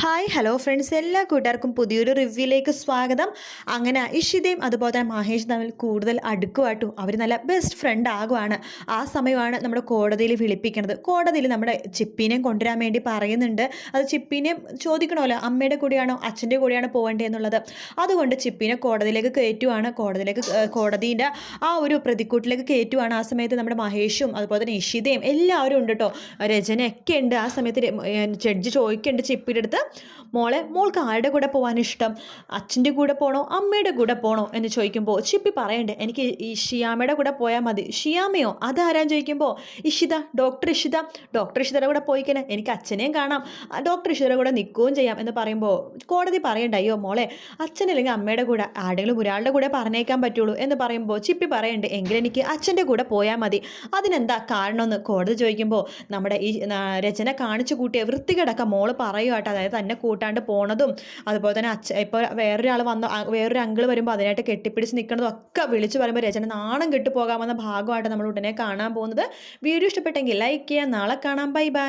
Hi hello friends എല്ലാ കൂട്ടുകാർക്കും പുതിയൊരു റിവ്യൂയിലേക്ക് സ്വാഗതം. അങ്ങനെ ഇഷിതയും അതുപോലെ തന്നെ മഹേഷ് തമ്മിൽ കൂടുതൽ അടുക്കുമായിട്ടു അവർ നല്ല ബെസ്റ്റ് ഫ്രണ്ട് ആകുവാണ്. ആ സമയമാണ് നമ്മുടെ കോടതിയിൽ വിളിപ്പിക്കുന്നത്. കോടതിയിൽ നമ്മുടെ ചിപ്പിനെയും കൊണ്ടുവരാൻ വേണ്ടി പറയുന്നുണ്ട്. അത് ചിപ്പിനെ ചോദിക്കണമല്ലോ അമ്മയുടെ കൂടെയാണോ അച്ഛന്റെ കൂടെയാണോ എന്നുള്ളത്. അതുകൊണ്ട് ചിപ്പിനെ കോടതിയിലേക്ക് കയറ്റുവാണ്. കോടതിയിലേക്ക് കോടതിന്റെ ആ ഒരു പ്രതിക്കൂട്ടിലേക്ക് കയറ്റുവാണ്. ആ സമയത്ത് നമ്മുടെ മഹേഷും അതുപോലെ തന്നെ ഇഷിതയും എല്ലാവരും ഉണ്ട് കേട്ടോ രചനയൊക്കെ ഉണ്ട്. ആ സമയത്ത് ജഡ്ജി ചോദിക്കുന്നുണ്ട് ചിപ്പിയുടെ അടുത്ത്. മോളെ മോൾക്ക് ആരുടെ കൂടെ പോകാൻ ഇഷ്ടം? അച്ഛന്റെ കൂടെ പോകണോ അമ്മയുടെ കൂടെ പോകണോ എന്ന് ചോദിക്കുമ്പോൾ ചിപ്പി പറയണ്ടേ എനിക്ക് ഈ ഷിയാമയുടെ കൂടെ പോയാൽ മതി. ഷിയാമയോ അതാരാൻ ചോദിക്കുമ്പോൾ ഇഷിത ഡോക്ടർ ഇഷിത. ഡോക്ടർ ഇഷിതയുടെ കൂടെ പോയിക്കണേ എനിക്ക് അച്ഛനെയും കാണാം. ഡോക്ടർ ഇഷിതയുടെ കൂടെ നിൽക്കുകയും ചെയ്യാം എന്ന് പറയുമ്പോൾ കോടതി പറയണ്ട അയ്യോ മോളെ അച്ഛനല്ലെങ്കിൽ അമ്മയുടെ കൂടെ ആരെങ്കിലും ഒരാളുടെ കൂടെ പറഞ്ഞേക്കാൻ പറ്റുള്ളൂ എന്ന് പറയുമ്പോൾ ചിപ്പി പറയണ്ടേ എങ്കിൽ എനിക്ക് അച്ഛന്റെ കൂടെ പോയാൽ മതി. അതിനെന്താ കാരണമെന്ന് കോടതി ചോദിക്കുമ്പോൾ നമ്മുടെ ഈ രചന കാണിച്ചു കൂട്ടിയ വൃത്തികേടൊക്കെ മോൾ പറയുക കേട്ടോ അതായത് തന്നെ കൂട്ടാണ്ട് പോണതും അതുപോലെ തന്നെ അച്ഛ ഇപ്പോൾ വേറൊരാൾ വന്ന വേറൊരു അങ്കിൾ വരുമ്പോൾ അതിനായിട്ട് കെട്ടിപ്പിടിച്ച് നിൽക്കുന്നതും ഒക്കെ വിളിച്ചു പറയുമ്പോൾ രചന നാണം കെട്ടുപോകാമെന്ന ഭാഗമായിട്ട് നമ്മൾ ഉടനെ കാണാൻ പോകുന്നത്. വീഡിയോ ഇഷ്ടപ്പെട്ടെങ്കിൽ ലൈക്ക് ചെയ്യുക നാളെ കാണാം. Bye bye